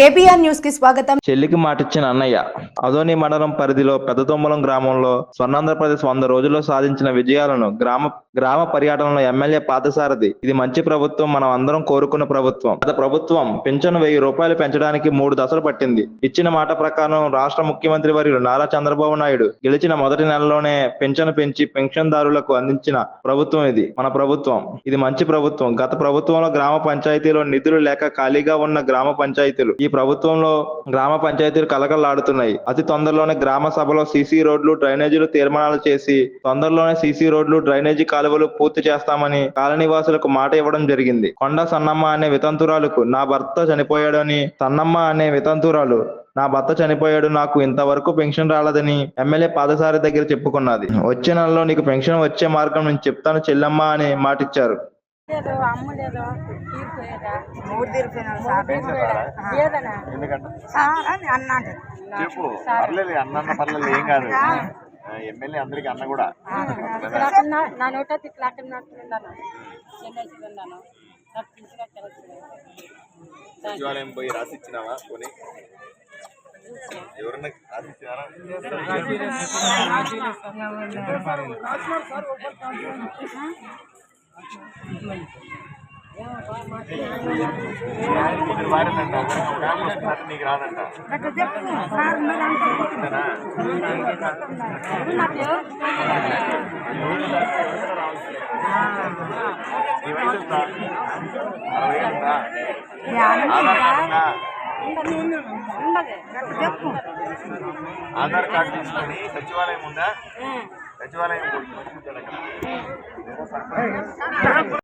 KBR న్యూస్కి స్వాగతం. చెల్లికి మాటిచ్చిన అన్నయ్య. అదోని మండలం పరిధిలో పెద్దతొమ్మలం గ్రామంలో స్వర్ణాంధ్రప్రదేశ్ వంద రోజుల్లో సాధించిన విజయాలను గ్రామ గ్రామ పర్యటనలో ఎమ్మెల్యే పాదసారథి ఇది మంచి ప్రభుత్వం మనం అందరం కోరుకున్న ప్రభుత్వం. గత ప్రభుత్వం పింఛను వెయ్యి రూపాయలు పెంచడానికి మూడు దశలు పట్టింది. ఇచ్చిన మాట ప్రకారం రాష్ట్ర ముఖ్యమంత్రి వర్యులు నారా చంద్రబాబు నాయుడు గెలిచిన మొదటి నెలలోనే పింఛను పెంచి పెన్షన్దారులకు అందించిన ప్రభుత్వం ఇది. మన ప్రభుత్వం. ఇది మంచి ప్రభుత్వం. గత ప్రభుత్వంలో గ్రామ పంచాయతీలో నిధులు లేక ఖాళీగా ఉన్న గ్రామ పంచాయతీలు ఈ ప్రభుత్వంలో గ్రామ పంచాయతీలు కలకలాడుతున్నాయి అతి తొందరలోనే గ్రామ సభలో సీసీ రోడ్లు డ్రైనేజీలు తీర్మానాలు చేసి తొందరలోనే సీసీ రోడ్లు డ్రైనేజీ కాలువలు పూర్తి చేస్తామని కాలనీవాసులకు మాట ఇవ్వడం జరిగింది. కొండ సన్నమ్మ అనే వితంతురాలకు నా భర్త చనిపోయాడని సన్నమ్మ అనే వితంతురాలు నా భర్త చనిపోయాడు నాకు ఇంతవరకు పెన్షన్ రాలేదని ఎమ్మెల్యే పాదసారి దగ్గర చెప్పుకున్నది. వచ్చే నెలలో నీకు పెన్షన్ వచ్చే మార్గం నేను చెప్తాను చెల్లమ్మ అని మాటిచ్చారు. లేదు అమ్మ లేదు తీరిపోయేదా? మూడు తీరిపోయినాడు సార్. లేదనా సార్ అని అన్నాడు. చెప్పు పర్లేదు అన్న పర్లేదు ఏం కాదు. ఎమ్మెల్యే అందరికి అన్న కూడా. నా నోట ఇట్లా అక్కడున్నాను చెన్నై ఉన్నాను నాకు తీసుకురా సచివాలయం పోయి రాసి ఇచ్చినావా కొని ఎవరన్నా రాసి నీకు రాదంట ఆధార్ కార్డు తీసుకొని సచివాలయం ఉందా? సచివాలయం vamos tá,